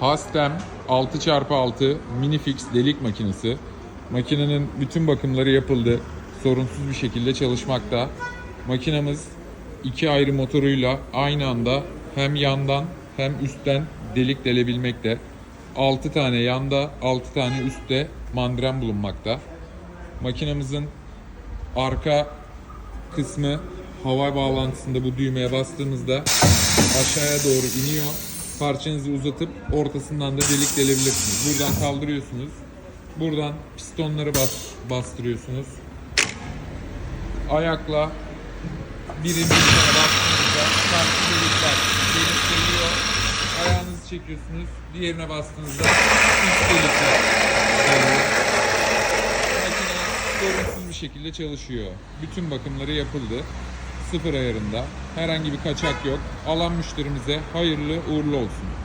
Hastem 6x6 Minifix delik makinesi. Makinenin bütün bakımları yapıldı. Sorunsuz bir şekilde çalışmakta. Makinamız iki ayrı motoruyla aynı anda hem yandan hem üstten delik delebilmekte. 6 tane yanda, 6 tane üstte mandren bulunmakta. Makinamızın arka kısmı hava bağlantısında bu düğmeye bastığınızda aşağıya doğru iniyor. Parçanızı uzatıp ortasından da delik delebilirsiniz. Buradan kaldırıyorsunuz. Buradan pistonları bas, bastırıyorsunuz. Ayakla birinci tane bastığınızda farklı delikler delik geliyor. Ayağınızı çekiyorsunuz. Diğerine bastığınızda üst delikler geliyor. Makine sorunsuz bir şekilde çalışıyor. Bütün bakımları yapıldı. Sıfır ayarında. Herhangi bir kaçak yok. Alan müşterimize hayırlı uğurlu olsun.